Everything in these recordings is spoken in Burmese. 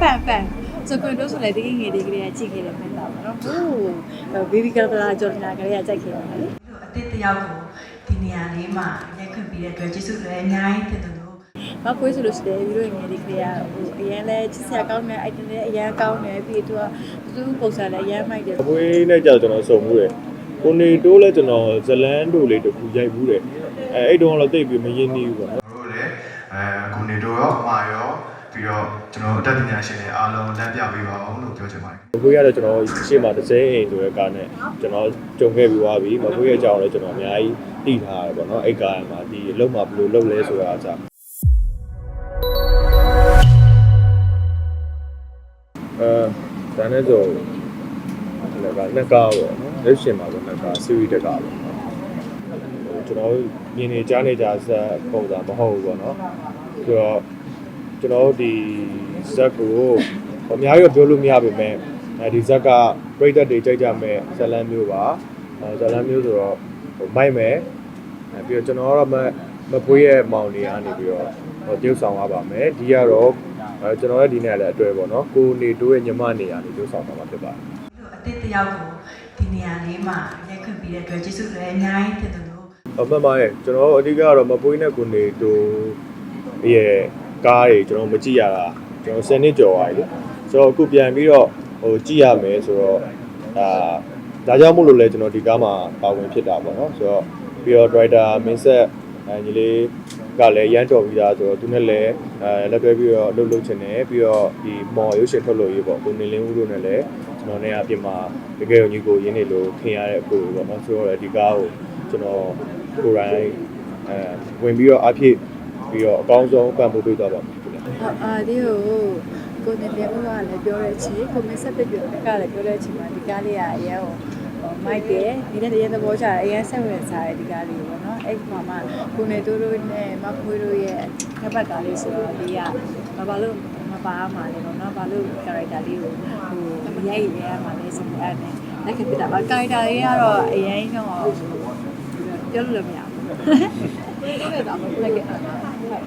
ပန်ပန်ဆိုကွန်တို့ဆိုလည်းတကယ်ငယ်လေးကလေးကကြည့်ခဲ့တယ်မှတ်တာပါနော်ဟိုးဘေဘီကလပလာဂျော်ဒနာကလေးကကြိုက်ခဲ့တယ်လေအသစ်တစ်ယောက်ကိုဒီနေရာလေးမှာရိုက်ခွင့်ပေးတဲ့အတွက်ကျေးဇူးလည်းအများကြီးတင်တယ်လို့မကွေးဆိုလို့ရှိတယ်ပြီးတော့ငယ်လေးကလေးကဟိုအရင်လဲချစ်စရာကောင်းတဲ့ item လေးအရင်ကောင်းတယ်ပြီးတော့သူ့ပုံစံလည်းအရင်မိုက်တယ်အပွေးနဲ့ကြာကျွန်တော်စုံမှုတယ်ကိုနေတိုးလဲကျွန်တော်ဇလန်းတို့လေးတစ်ခုရိုက်ဘူးတယ်အဲအဲ့တုန်းကတော့တိတ်ပြီးမရင်းနှီးဘူးပေါ့နော်တို့လည်းအဲကိုနေတို့ရောအမရော ပြီးတော့ကျွန်တော်အတတ်ပညာရှင်တွေအားလုံးလမ်းပြပေးပါအောင်လို့ပြောချင်ပါတယ်မကွေးကတော့ကျွန်တော်ရှေ့မှာတစ်စဲအိမ်ဆိုတဲ့ကားနဲ့ကျွန်တော်ကြုံခဲ့ပြီးသွားပြီမကွေးရဲ့အကြောင်းလည်းကျွန်တော်အများကြီးသိထားရတယ်ပေါ့နော်အဲ့ကားမှာဒီအလုပ်မှာဘယ်လိုလုပ်လဲဆိုတာအစားအဲဒါနဲ့ဆိုလည်းကနှစ်ကားပေါ့နော်လက်ရှင်မှာဆိုနှစ်ကား series တစ်ကားပေါ့နော်ဟိုကျွန်တော်မြင်နေကြားနေကြဇက်ပုံစံမဟုတ်ဘူးပေါ့နော်ဆိုတော့ ကျွန်တော်တို့ဒီဇက်ကိုအများကြီးတော့ပြောလို့မရပါပဲအဲဒီဇက်ကပြိသက်တွေကြိုက်ကြမဲ့ဇလန်မျိုးပါအဲဇလန်မျိုးဆိုတော့ဟိုမိုက်မယ်အဲပြီးတော့ကျွန်တော်ကတော့မမပွေးရဲ့မောင်တွေကနေပြီးတော့ဟိုတရုပ်ဆောင်ရပါမယ်ဒီကတော့အဲကျွန်တော်ရဲ့ဒီနေ့လည်းအတွေ့ပေါ့နော်ကိုနေတိုးရဲ့ညီမနေရာနေတရုပ်ဆောင်သွားမှာဖြစ်ပါတယ်အသစ်တစ်ယောက်ကိုဒီနေရာလေးမှာရိုက်ခွင့်ပေးတဲ့အတွက်ကျေးဇူးလည်းအများကြီးတင်တယ်လို့အမှန်ပါရဲ့ကျွန်တော်အဓိကကတော့မပွေးနဲ့ကိုနေတိုးရဲ့ ကားတွေကျွန်တော်မကြည့်ရတာကျွန်တော်10နှစ်ကျော်သွားပြီလေဆိုတော့အခုပြန်ပြီးတော့ဟိုကြည့်ရမယ်ဆိုတော့ဒါဒါကြောင့်မို့လို့လဲကျွန်တော်ဒီကားမှာပါဝင်ဖြစ်တာပေါ့နော်ဆိုတော့ပြီးတော့ driver မင်းဆက်အဲညီလေးကလည်းရမ်းတော်ပြီးသားဆိုတော့သူနဲ့လည်းအဲလက်တွဲပြီးတော့လှုပ်လှုပ်ချင်တယ်ပြီးတော့ဒီမော်ရုပ်ရှင်ထုတ်လို့ရေးပေါ့ကိုနေလင်းဦးတို့နဲ့လည်းကျွန်တော်နဲ့အပြင်မှာတကယ်ကိုညီကိုရင်းနေလို့ခင်ရတဲ့အကိုပေါ့နော်ဆိုတော့ဒီကားကိုကျွန်တော်ကိုယ်တိုင်အဲဝင်ပြီးတော့အဖြစ် ပြီးတော့အကောင်းဆုံးပံ့ပိုးပေးသွားပါမယ်ခင်ဗျာအာဒီကိုကိုနေပြန်ဦးကလည်းပြောတဲ့အချိန်ကိုမင်းဆက်ပြပြကလည်းပြောတဲ့အချိန်မှာဒီကားလေးကအရင်ဟိုမိုက်တယ်ဒီနေ့တည်းသဘောကျတယ်အရင်ဆက်ဝင်စားတယ်ဒီကားလေးပေါ့နော်အဲ့ဒီမှာမှကိုနေတို့တို့နဲ့မခွေးတို့ရဲ့ခက်ပတ်ကားလေးဆိုတော့ဒီကဘာလို့မပါမှာလဲပေါ့နော်ဘာလို့ character လေးကိုဟိုရိုက်ရရမှာလဲဆိုတော့အဲ့ဒါလက်ခပြတာပါ character လေးကတော့အရင်တော့ပြောလို့လည်းမရဘူး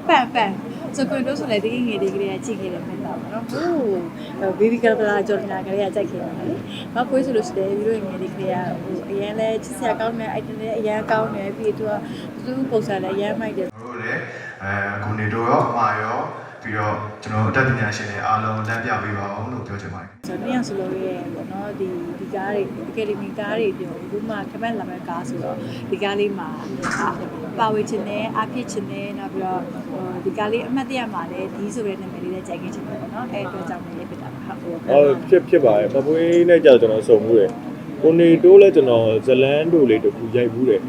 ပန်ပန်ဆိုကွန်တို့ဆိုလည်းတကယ်ငယ်လေးကလေးကကြည့်ခဲ့တယ်မှတ်တာပါနော်ဟိုးဘေဘီကလပလာဂျော်ဒနာကလေးကကြိုက်ခဲ့တယ်လေမကွေးဆိုလို့ရှိတယ်ပြီးတော့ငယ်လေးကလေးကဟိုအရင်လဲချစ်စရာကောင်းတဲ့ item လေးအရင်ကောင်းတယ်ပြီးတော့သူ့ပုံစံလည်းအရင်မိုက်တယ်တို့လည်းအဲကိုနေတို့ရောအမရော ပြီးတော့ကျွန်တော်အတတ်ပညာရှင်တွေအားလုံးလမ်းပြပေးပါအောင်လို့ပြောချင်ပါတယ်ဆိုတော့မြန်ဆိုလို့ရဲ့ပေါ့နော်ဒီဒီကားတွေဒီကယ်လီမီကားတွေပြောအခုမှခမက်လာမဲ့ကားဆိုတော့ဒီကားလေးမှာပါဝေချင်တယ်အဖြစ်ချင်တယ်နောက်ပြီးတော့ဟိုဒီကားလေးအမှတ်တရမှာလည်းဒီဆိုတဲ့နာမည်လေးနဲ့ကြိုက်ခဲ့ချင်တယ်ပေါ့နော်အဲ့အတွက်ကြောင့်လည်းဖြစ်တာပါဟုတ်အော်ဖြစ်ဖြစ်ပါရဲ့မပွေးနဲ့ကြာကျွန်တော်စုံမှုတယ်ကိုနေတိုးလဲကျွန်တော်ဇလန်းတို့လေးတစ်ခုရိုက်ဘူးတယ်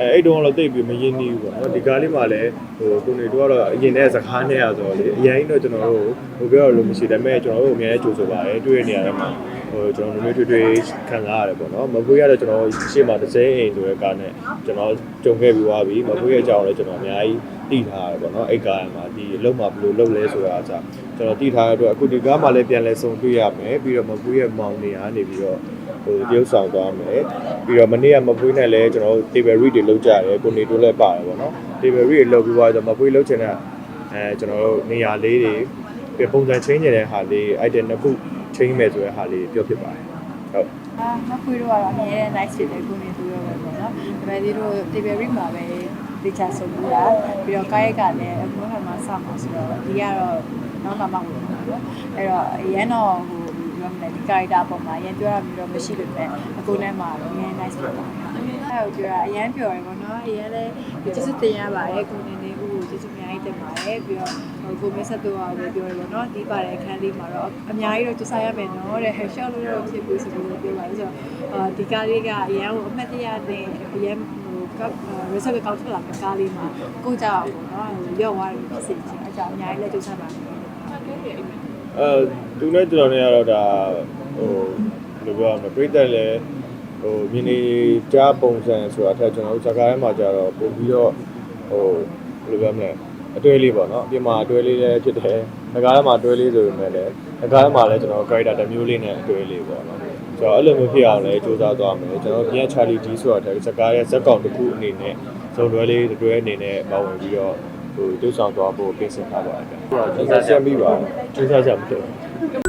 အဲအဲ့တုန်းကတော့တိတ်ပြီးမရင်းနှီးဘူးပေါ့နော်ဒီကားလေးမှာလည်းဟိုကိုနေတိုးကတော့အရင်နဲ့စကားနဲ့ရဆိုတော့လေအရင်တော့ကျွန်တော်တို့ဟိုပြောရလို့မရှိတယ်မဲ့ကျွန်တော်တို့အများကြီးကြိုဆိုပါတယ်တွေ့ရနေရတယ်မှာဟိုကျွန်တော်တို့တွေ့တွေ့ခံစားရတယ်ပေါ့နော်မပွေးကတော့ကျွန်တော်ရှေ့မှာတစ်စဲအိမ်ဆိုတဲ့ကားနဲ့ကျွန်တော်ကြုံခဲ့ပြီးသွားပြီမပွေးရဲ့အကြောင်းလည်းကျွန်တော်အများကြီးသိထားရတယ်ပေါ့နော်အဲ့ကားမှာဒီအလုပ်မှာဘယ်လိုလုပ်လဲဆိုတာအစားကျွန်တော်သိထားတဲ့အတွက်အခုဒီကားမှာလည်းပြန်လဲဆုံတွေ့ရမယ်ပြီးတော့မပွေးရဲ့မောင်နေရာနေပြီးတော့ ဟိုတရုပ်ဆောင်သွားမယ်ပြီးတော့မနေ့ကမပွေးနဲ့လည်းကျွန်တော်တို့ table read တွေလုပ်ကြတယ်ကိုနေတိုးလည်းပါတယ်ပေါ့နော် table read တွေလုပ်ပြီးသွားတော့မပွေးလုပ်ချင်တဲ့အဲကျွန်တော်တို့နေရာလေးတွေပြပုံစံ change နေတဲ့ဟာလေး item တစ်ခု change မယ်ဆိုတဲ့ဟာလေးပြောဖြစ်ပါတယ်ဟုတ်အာမခွေးတို့ကတော့အမြဲတမ်း nice ဖြစ်တယ်ကိုနေသူရောပဲပေါ့နော်ဒါပေမဲ့ဒီတို့ table read မှာပဲတေချာဆုံးဘူးလားပြီးတော့ကားရက်ကလည်းအခုမှမှစမှာဆိုတော့ဒီကတော့နောက်မှမှဝင်မှာပေါ့အဲ့တော့အရန်တော့ဟိုပြော မလဲဒီ character ပုံမှာအရင်ပြောရမျိုးတော့မရှိလို့ပဲအခုနဲ့မှာတော့အရင် nice ဖြစ်ပါတယ်အဲ့ကိုပြောတာအရန်ပြောရပေါ့နော်အရန်လည်းကျေးဇူးတင်ရပါတယ်ကိုနေနေဦးကိုကျေးဇူးအများကြီးတင်ပါတယ်ပြီးတော့ဟိုကိုမင်းဆက်တော့ပဲပြောရပေါ့နော်ဒီပါတဲ့အခန်းလေးမှာတော့အများကြီးတော့ကြိုးစားရမယ်နော်တဲ့ headshot လို့တော့ဖြစ်ပြီးဆိုပြီးပြောပါတယ်ဆိုတော့အာဒီကားလေးကအရန်ကိုအမှတ်တရတဲ့အရန်ဟိုက result ကောက်ထွက်လာတဲ့ကားလေးမှာကိုကြောက်ပေါ့နော်ဟိုရောက်သွားတယ်ဖြစ်စေချင်အကြောင်းအများကြီးလည်းကြိုးစားပါတယ် အဲသူနဲ့ကျွန်တော်နဲ့ကတော့ဒါဟိုဘယ်လိုပြောရမလဲပြိတက်လည်းဟိုမြင်နေကြားပုံစံဆိုတာအထက်ကျွန်တော်တို့ဇာကားထဲမှာကြတော့ပို့ပြီးတော့ဟိုဘယ်လိုပြောမလဲအတွဲလေးပေါ့နော်အပြင်မှာအတွဲလေးလည်းဖြစ်တယ်ဇာကားထဲမှာအတွဲလေးဆိုပေမဲ့လည်းဇာကားထဲမှာလည်းကျွန်တော် character တစ်မျိုးလေးနဲ့အတွဲလေးပေါ့နော်ကျွန်တော်အဲ့လိုမျိုးဖြစ်အောင်လည်းစူးစမ်းသွားမယ်ကျွန်တော်ပြန် Charlie D ဆိုတာတဲ့ဇာကားရဲ့ဇက်ကောင်တစ်ခုအနေနဲ့ဇုံတွဲလေးတွဲအနေနဲ့ပါဝင်ပြီးတော့ ဟိုတုပ်ဆောင်သွားဖို့ပြင်ဆင်ထားပါတယ်ဗျ။ဟိုကကျန်းစာချက်မိပါကျန်းစာချက်မဖြစ်ဘူး